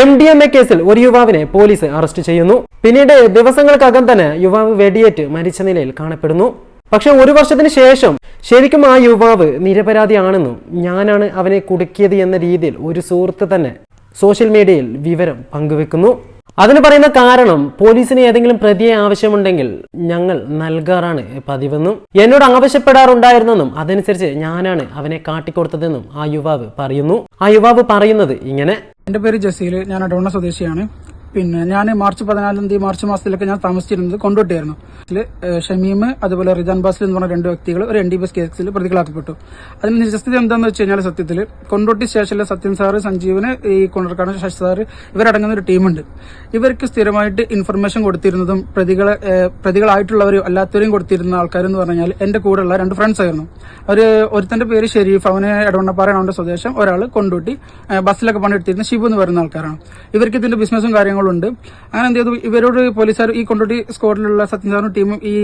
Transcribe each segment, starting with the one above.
M D M A കേസിൽ ഒരു യുവാവിനെ പോലീസ് അറസ്റ്റ് ചെയ്യുന്നു. പിന്നീട് ദിവസങ്ങൾക്കകം തന്നെ യുവാവ് വെടിയേറ്റ് മരിച്ച നിലയിൽ കാണപ്പെടുന്നു. പക്ഷെ ഒരു വർഷത്തിന് ശേഷം ശരിക്കും ആ യുവാവ് നിരപരാധിയാണെന്നും ഞാനാണ് അവനെ കുടുക്കിയത് എന്ന രീതിയിൽ ഒരു സുഹൃത്ത് തന്നെ സോഷ്യൽ മീഡിയയിൽ വിവരം പങ്കുവെക്കുന്നു. അതിന് പറയുന്ന കാരണം പോലീസിന് ഏതെങ്കിലും പ്രതിയെ ആവശ്യമുണ്ടെങ്കിൽ ഞങ്ങൾ നൽകാറാണ് പതിവെന്നും എന്നോട് ആവശ്യപ്പെടാറുണ്ടായിരുന്നെന്നും അതനുസരിച്ച് ഞാനാണ് അവനെ കാട്ടിക്കൊടുത്തതെന്നും ആ യുവാവ് പറയുന്നു. ആ യുവാവ് പറയുന്നത് ഇങ്ങനെ. എന്റെ പേര് ജസീൽ ഞാൻ അടോണ സ്വദേശിയാണ്. പിന്നെ ഞാൻ മാർച്ച് പതിനാലാം തീയതി മാർച്ച് മാസത്തിലൊക്കെ ഞാൻ താമസിച്ചിരുന്നത് കൊണ്ടോട്ടിയായിരുന്നു. അതിൽ ഷമീം അതുപോലെ റിജാൻ ബാസിൽ എന്ന് പറഞ്ഞ രണ്ട് വ്യക്തികൾ ഒരു എൻ ഡി ബസ് കേസിൽ പ്രതികളാക്കപ്പെട്ടു. അതിന് നിജസ്ഥിതി എന്താണെന്ന് വെച്ച് കഴിഞ്ഞാൽ സത്യത്തിൽ കൊണ്ടോട്ടി സ്റ്റേഷനിലെ സത്യൻ സാറ് സഞ്ജീവന് ഈ കൊണ്ടർക്കാട് ശശി സാറ് ഇവരടങ്ങുന്ന ഒരു ടീമുണ്ട്. ഇവർക്ക് സ്ഥിരമായിട്ട് ഇൻഫർമേഷൻ കൊടുത്തിരുന്നതും പ്രതികളെ പ്രതികളായിട്ടുള്ളവരും അല്ലാത്തവരെയും കൊടുത്തിരുന്ന ആൾക്കാരെന്ന് പറഞ്ഞാൽ എന്റെ കൂടെയുള്ള രണ്ട് ഫ്രണ്ട്സ് ആയിരുന്നു. അവർ ഒരുത്തന്റെ പേര് ഷെരീഫ് അവന് എടവണ്ണപ്പാറയാണ് അവന്റെ സ്വദേശം. ഒരാൾ കൊണ്ടോട്ടി ബസ്സിലൊക്കെ പണിയെടുത്തിരുന്ന ഷിബു എന്ന് പറയുന്ന ആൾക്കാരാണ്. ഇവർക്ക് ഇതിന്റെ ബിസിനസ്സും കാര്യങ്ങളും ഉണ്ട് അങ്ങനെ എന്ത് ചെയ്തു? ഇവരോട് പോലീസുകാർ ഈ കൊണ്ടോട്ടി സ്ക്വാഡിലുള്ള സത്യൻ സാറും ടീമും ഈ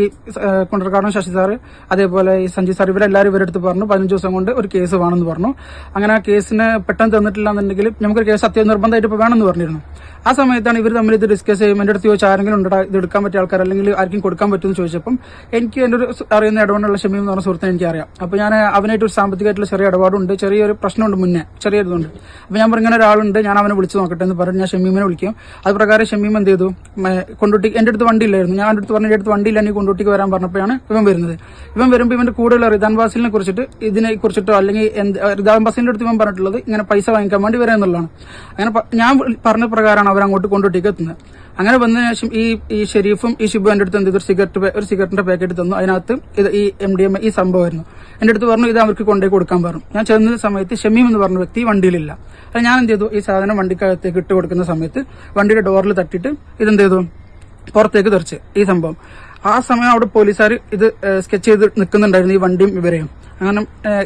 കൊണ്ടർക്കാടും ശശി സാറ് അതേപോലെ ഈ സഞ്ജീവ് സാർ ഇവരെല്ലാവരും ഇവരെടുത്ത് പറഞ്ഞു. പതിനഞ്ച് ദിവസം കൊണ്ട് ഒരു കേസ് വേണമെന്ന് പറഞ്ഞു. അങ്ങനെ ആ കേസിന് പെട്ടെന്ന് തന്നിട്ടില്ല എന്നുണ്ടെങ്കിൽ നമുക്കൊരു കേസ് സത്യനിർബന്ധമായിട്ട് ഇപ്പോൾ വേണമെന്ന് പറഞ്ഞിരുന്നു. ആ സമയത്താണ് ഇവർ തമ്മിൽ ഇത് ഡിസ്കസ് ചെയ്യും. എന്റെ അടുത്ത് ചോദിച്ചാൽ ആരെങ്കിലും ഉണ്ടോ ഇത് എടുക്കാൻ പറ്റിയ ആൾക്കാർ അല്ലെങ്കിൽ ആർക്കും കൊടുക്കാൻ പറ്റുമെന്ന് ചോദിച്ചപ്പം എനിക്ക് എന്റെ ഒരു അറിയുന്ന ഇടപാടുള്ള ഷമീം എന്ന് പറഞ്ഞ സുഹൃത്തിനെ എനിക്കറിയാം അപ്പോൾ ഞാൻ അവനായിട്ട് ഒരു സാമ്പത്തികമായിട്ടുള്ള ചെറിയ ഇടപാടുണ്ട്. ചെറിയൊരു പ്രശ്നമുണ്ട് മുന്നേ. ചെറിയ ഇതുണ്ട്. അപ്പോൾ ഞാൻ പറഞ്ഞ ഒരാളുണ്ട്. ഞാൻ അവനെ വിളിച്ചു നോക്കട്ടെ എന്ന് പറഞ്ഞു ഞാൻ ഷമീമിനെ വിളിക്കും. അത് പ്രകാരം ഷമീം എന്ത് ചെയ്തു? കൊണ്ടോട്ടി എന്റെ അടുത്ത് വണ്ടി ഇല്ലായിരുന്നു ഞാൻ എന്റെ അടുത്ത് പറഞ്ഞ അടുത്ത് വണ്ടി നീ കൊണ്ടോട്ടിക്ക് വരാൻ പറഞ്ഞപ്പോഴാണ് ഇവൻ വരുന്നത്. ഇവൻ വരുമ്പോൾ ഇവന്റെ കൂടെയുള്ള റിദാൻ ബാസിലിനെ കുറിച്ചിട്ട് ഇതിനെ കുറിച്ചിട്ടോ അല്ലെങ്കിൽ എന്ത് റിദാൻ ബാസിലിന്റെ അടുത്ത് ഇവൻ പറഞ്ഞിട്ടുള്ളത് ഇങ്ങനെ പൈസ വാങ്ങിക്കാൻ വേണ്ടി വരാമെന്നുള്ളതാണ് അങ്ങനെ ഞാൻ പറഞ്ഞ പ്രകാരമാണ് അവർ അങ്ങോട്ട് കൊണ്ടോട്ടിക്ക് എത്തുന്നത് അങ്ങനെ വന്നതിന് ശേഷം ഈ ഈ ഷെരീഫും ഈ ഷിബു എന്റെ അടുത്ത് എന്ത് സിഗരറ്റ് ഒരു സിഗരറ്റിന്റെ പാക്കറ്റ് തന്നു. അതിനകത്ത് ഇത് ഈ എം ഡി എം ഈ സംഭവമായിരുന്നു എന്റെ അടുത്ത് പറഞ്ഞു ഇത് അവർക്ക് കൊണ്ടുപോയി കൊടുക്കാൻ പറഞ്ഞു. ഞാൻ ചെന്ന സമയത്ത് ഷമീം എന്ന് പറഞ്ഞ വ്യക്തി വണ്ടിയിലില്ല. അത് ഞാൻ എന്ത് ചെയ്തു? ഈ സാധനം വണ്ടിക്കകത്തേക്ക് ഇട്ട് കൊടുക്കുന്ന സമയത്ത് വണ്ടിയുടെ ഡോറിൽ തട്ടിയിട്ട് ഇതെന്ത് ചെയ്തു? പുറത്തേക്ക് തെറിച്ച്. ഈ സംഭവം. ആ സമയം അവിടെ പോലീസുകാർ ഇത് സ്കെച്ച് ചെയ്ത് നിൽക്കുന്നുണ്ടായിരുന്നു ഈ വണ്ടിയും ഇവരെയും. അങ്ങനെ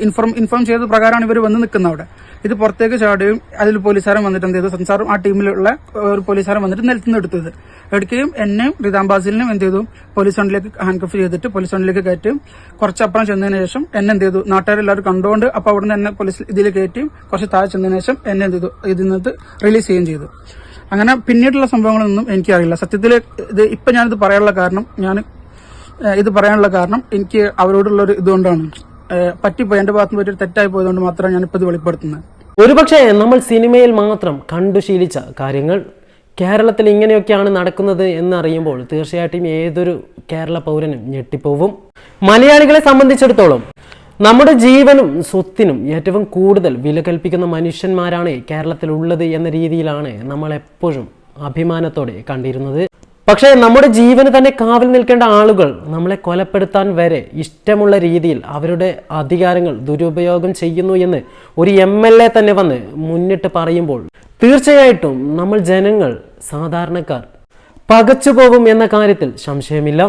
ഇൻഫോം ഇൻഫോം ചെയ്ത പ്രകാരമാണ് ഇവർ വന്ന് നിൽക്കുന്നത് അവിടെ. ഇത് പുറത്തേക്ക് ചാടുകയും അതിൽ പോലീസുകാരൻ വന്നിട്ട് എന്ത് ചെയ്തു? സംസാറും ആ ടീമിലുള്ള ഒരു പോലീസുകാരൻ വന്നിട്ട് നിലത്ത് നിന്ന് എടുത്തത് എടുക്കുകയും എന്നെയും റിതാംബാസിലിനും എന്ത് ചെയ്തു? പോലീസ് വണ്ടിയിലേക്ക് ഹാൻഡ് കഫ് ചെയ്തിട്ട് പോലീസ് വണ്ടിയിലേക്ക് കയറ്റും. കുറച്ചപ്പുറം ചെന്നതിന് ശേഷം എന്നെ എന്ത് ചെയ്തു? നാട്ടുകാരെല്ലാവരും കണ്ടുകൊണ്ട് അപ്പോൾ അവിടെ നിന്ന് എന്നെ പോലീസ് ഇതിൽ കയറ്റി കുറച്ച് താഴെ ചെന്നതിന് ശേഷം എന്നെ എന്ത് ചെയ്തു? ഇതിൽ നിന്ന് റിലീസ് ചെയ്യുകയും ചെയ്തു. അങ്ങനെ പിന്നീടുള്ള സംഭവങ്ങളൊന്നും എനിക്കറിയില്ല. സത്യത്തിൽ ഇത് ഇപ്പം ഞാനിത് പറയാനുള്ള കാരണം ഞാൻ ഇത് പറയാനുള്ള കാരണം എനിക്ക് അവരോടുള്ള ഒരു ഇതുകൊണ്ടാണ്. പറ്റിപ്പോയി. എന്റെ ഭാഗത്ത് നിന്ന് പറ്റിയൊരു തെറ്റായി പോയതുകൊണ്ട് മാത്രമാണ് ഞാനിപ്പോൾ ഇത് വെളിപ്പെടുത്തുന്നത്. ഒരുപക്ഷെ നമ്മൾ സിനിമയിൽ മാത്രം കണ്ടു ശീലിച്ച കാര്യങ്ങൾ കേരളത്തിൽ ഇങ്ങനെയൊക്കെയാണ് നടക്കുന്നത് എന്നറിയുമ്പോൾ തീർച്ചയായിട്ടും ഏതൊരു കേരള പൗരനും ഞെട്ടിപ്പോവും. മലയാളികളെ സംബന്ധിച്ചിടത്തോളം നമ്മുടെ ജീവനും സ്വത്തിനും ഏറ്റവും കൂടുതൽ വില കൽപ്പിക്കുന്ന മനുഷ്യന്മാരാണ് കേരളത്തിൽ ഉള്ളത് എന്ന രീതിയിലാണ് നമ്മൾ എപ്പോഴും അഭിമാനത്തോടെ കണ്ടിരുന്നത്. പക്ഷേ നമ്മുടെ ജീവന് തന്നെ കാവൽ നിൽക്കേണ്ട ആളുകൾ നമ്മളെ കൊലപ്പെടുത്താൻ വരെ ഇഷ്ടമുള്ള രീതിയിൽ അവരുടെ അധികാരങ്ങൾ ദുരുപയോഗം ചെയ്യുന്നു എന്ന് ഒരു എം എൽ എ തന്നെ വന്ന് മുന്നിട്ട് പറയുമ്പോൾ തീർച്ചയായിട്ടും നമ്മൾ ജനങ്ങൾ സാധാരണക്കാർ പകച്ചു പോകും എന്ന കാര്യത്തിൽ സംശയമില്ല.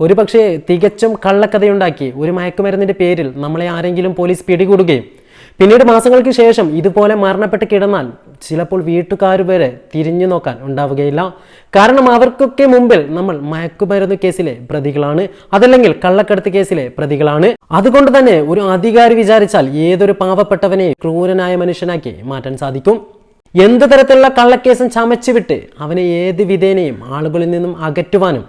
ഒരുപക്ഷെ തികച്ചും കള്ളക്കഥയുണ്ടാക്കി ഒരു മയക്കുമരുന്നിന്റെ പേരിൽ നമ്മളെ ആരെങ്കിലും പോലീസ് പിടികൂടുകയും പിന്നീട് മാസങ്ങൾക്ക് ശേഷം ഇതുപോലെ മരണപ്പെട്ട് കിടന്നാൽ ചിലപ്പോൾ വീട്ടുകാർ വരെ തിരിഞ്ഞു നോക്കാൻ ഉണ്ടാവുകയില്ല. കാരണം അവർക്കൊക്കെ മുമ്പിൽ നമ്മൾ മയക്കുമരുന്ന് കേസിലെ പ്രതികളാണ്. അതല്ലെങ്കിൽ കള്ളക്കടത്ത് കേസിലെ പ്രതികളാണ്. അതുകൊണ്ട് തന്നെ ഒരു അധികാരി വിചാരിച്ചാൽ ഏതൊരു പാവപ്പെട്ടവനെ ക്രൂരനായ മനുഷ്യനാക്കി മാറ്റാൻ സാധിക്കും. എന്ത് തരത്തിലുള്ള കള്ളക്കേസും ചമച്ചു വിട്ട് അവനെ ഏത് വിധേനയും ആളുകളിൽ നിന്നും അകറ്റുവാനും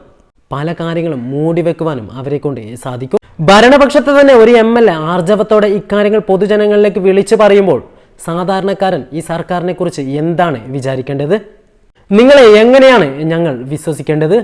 പല കാര്യങ്ങളും മൂടി വെക്കുവാനും അവരെ കൊണ്ട് സാധിക്കും. ഭരണപക്ഷത്ത് തന്നെ ഒരു എം എൽ എ ആർജവത്തോടെ ഇക്കാര്യങ്ങൾ പൊതുജനങ്ങളിലേക്ക് വിളിച്ചു പറയുമ്പോൾ സാധാരണക്കാരൻ ഈ സർക്കാരിനെ കുറിച്ച് എന്താണ് വിചാരിക്കേണ്ടത്? നിങ്ങളെ എങ്ങനെയാണ് ഞങ്ങൾ വിശ്വസിക്കേണ്ടത്?